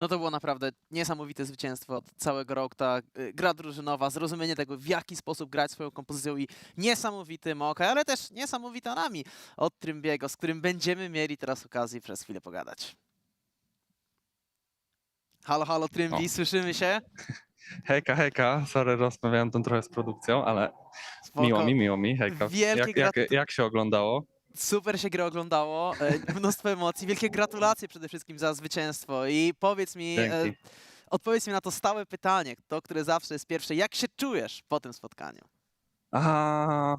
No to było naprawdę niesamowite zwycięstwo od całego roku. Ta y, gra drużynowa, zrozumienie tego, w jaki sposób grać swoją kompozycją i niesamowity Moka, ale też niesamowita nami od Trymbiego, z którym będziemy mieli teraz okazję przez chwilę pogadać. Halo, halo Trymbi, O. słyszymy się? Hejka, hejka. Sorry, rozmawiałem tam trochę z produkcją, ale Spoko. miło mi, miło mi. Hejka. Wielkie Jak, jak, jak się oglądało? Super się grę oglądało, e, mnóstwo emocji, wielkie gratulacje przede wszystkim za zwycięstwo i powiedz mi, e, Dzięki. odpowiedz mi na to stałe pytanie, to, które zawsze jest pierwsze, jak się czujesz po tym spotkaniu? A...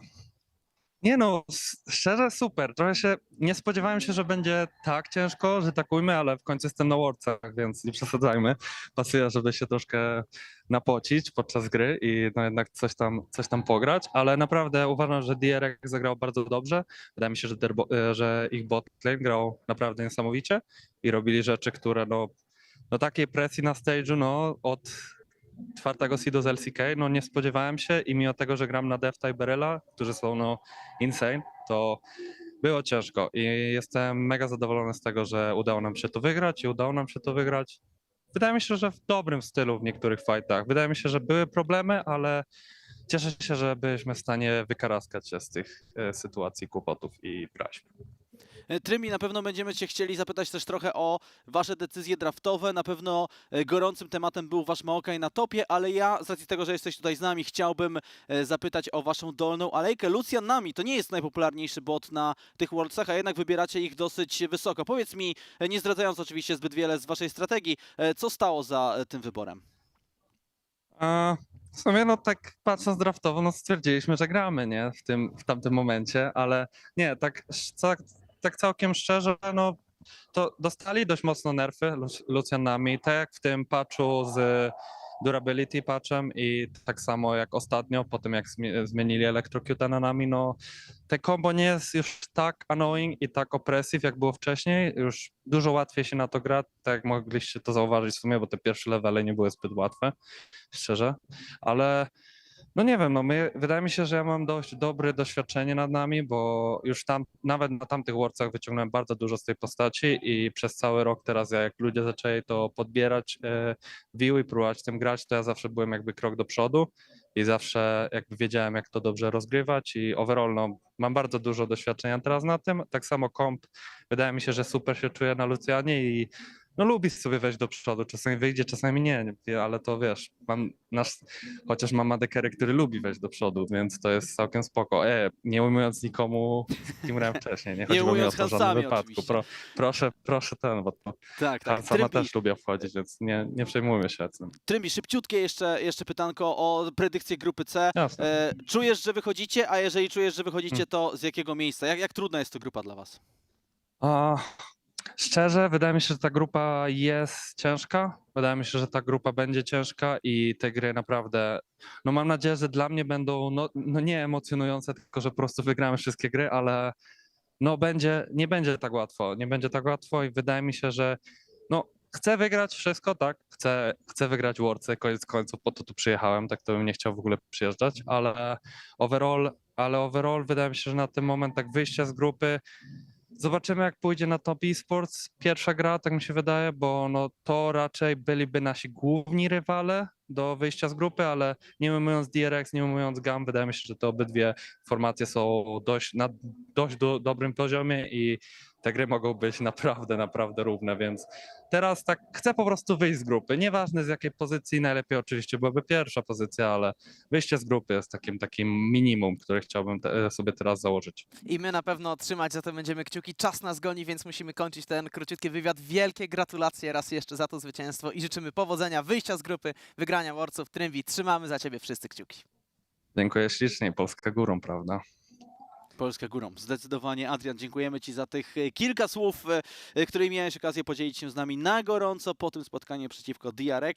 Nie no, szczerze super. Trochę się, nie spodziewałem się, że będzie tak ciężko, że tak ujmę, ale w końcu jestem na Worldsach, więc nie przesadzajmy. Pasuje, żeby się troszkę napocić podczas gry i no jednak coś tam, coś tam pograć, ale naprawdę uważam, że DRX zagrał bardzo dobrze. Wydaje mi się, że, e, że ich botlane grał naprawdę niesamowicie i robili rzeczy, które no, no takiej presji na stage'u, no od czwartego seedu z LCK, no nie spodziewałem się i mimo tego, że gram na Defta i Beryla, którzy są no insane, to było ciężko i jestem mega zadowolony z tego, że udało nam się to wygrać i udało nam się to wygrać. Wydaje mi się, że w dobrym stylu w niektórych fightach. Wydaje mi się, że były problemy, ale cieszę się, że byliśmy w stanie wykaraskać się z tych e, sytuacji, kłopotów i grać. E, Trymi, na pewno będziemy Cię chcieli zapytać też trochę o Wasze decyzje draftowe. Na pewno e, gorącym tematem był Wasz Maokaj na topie, ale ja z racji tego, że jesteś tutaj z nami, chciałbym e, zapytać o Waszą dolną alejkę. Lucian Nami to nie jest najpopularniejszy bot na tych Worldsach, a jednak wybieracie ich dosyć wysoko. Powiedz mi, nie zdradzając oczywiście zbyt wiele z Waszej strategii, co stało za tym wyborem? A w sumie, no tak patrząc draftowo, no stwierdziliśmy, że gramy, nie? W, tym, w tamtym momencie, ale nie, tak, tak, tak całkiem szczerze, no to dostali dość mocno nerfy Lu- Lucianami, tak jak w tym patchu z durability patchem i tak samo jak ostatnio, po tym jak zmie- zmienili Electrocute na nami, no te combo nie jest już tak annoying i tak oppressive, jak było wcześniej. Już dużo łatwiej się na to gra, tak jak mogliście to zauważyć w sumie, bo te pierwsze levele nie były zbyt łatwe, szczerze. Ale no nie wiem, no my, wydaje mi się, że ja mam dość dobre doświadczenie nad nami, bo już tam, nawet na tamtych Worldsach wyciągnąłem bardzo dużo z tej postaci i przez cały rok teraz, jak ludzie zaczęli to podbierać e, view i próbować tym grać, to ja zawsze byłem jakby krok do przodu i zawsze jakby wiedziałem, jak to dobrze rozgrywać i overall, no, mam bardzo dużo doświadczenia teraz na tym. Tak samo komp, wydaje mi się, że super się czuję na Lucianie i no lubi sobie wejść do przodu, czasami wyjdzie, czasami nie, ale to wiesz, mam nasz, chociaż mam Adekery, który lubi wejść do przodu, więc to jest całkiem spoko. E, nie ujmując nikomu, kim grałem wcześniej, nie chodziło mi o to w żadnym wypadku. Pro, proszę, proszę ten, bo to Tak, ta sama też lubię wchodzić, więc nie, nie przejmujmy się tym. Trymbi, szybciutkie jeszcze, jeszcze pytanko o predykcję grupy C. E, czujesz, że wychodzicie, a jeżeli czujesz, że wychodzicie, Hmm. to z jakiego miejsca? Jak, jak trudna jest to grupa dla was? A, szczerze, wydaje mi się, że ta grupa jest ciężka. Wydaje mi się, że ta grupa będzie ciężka i te gry naprawdę, no mam nadzieję, że dla mnie będą, no, no nie emocjonujące, tylko że po prostu wygramy wszystkie gry, ale no będzie, nie będzie tak łatwo, nie będzie tak łatwo i wydaje mi się, że no chcę wygrać wszystko, tak, chcę, chcę wygrać Worldsy, koniec końców po to tu przyjechałem, tak to bym nie chciał w ogóle przyjeżdżać, ale overall, ale overall wydaje mi się, że na ten moment tak wyjście z grupy, Zobaczymy, jak pójdzie na Top Esports. Pierwsza gra, tak mi się wydaje, bo no, to raczej byliby nasi główni rywale do wyjścia z grupy, ale nie ujmując DRX, nie ujmując GAM, wydaje mi się, że te obydwie formacje są dość, na dość do, dobrym poziomie i te gry mogą być naprawdę, naprawdę równe, więc teraz tak chcę po prostu wyjść z grupy. Nieważne z jakiej pozycji, najlepiej oczywiście byłaby pierwsza pozycja, ale wyjście z grupy jest takim, takim minimum, które chciałbym te, sobie teraz założyć. I my na pewno trzymać za to będziemy kciuki. Czas nas goni, więc musimy kończyć ten króciutki wywiad. Wielkie gratulacje raz jeszcze za to zwycięstwo i życzymy powodzenia, wyjścia z grupy, wygrania Warców, Trymbi. Trzymamy za ciebie wszyscy kciuki. Dziękuję ślicznie, Polska górą, prawda? Polska górą. Zdecydowanie, Adrian, dziękujemy Ci za tych e, kilka słów, e, e, którymi miałeś okazję podzielić się z nami na gorąco po tym spotkaniu przeciwko DRX.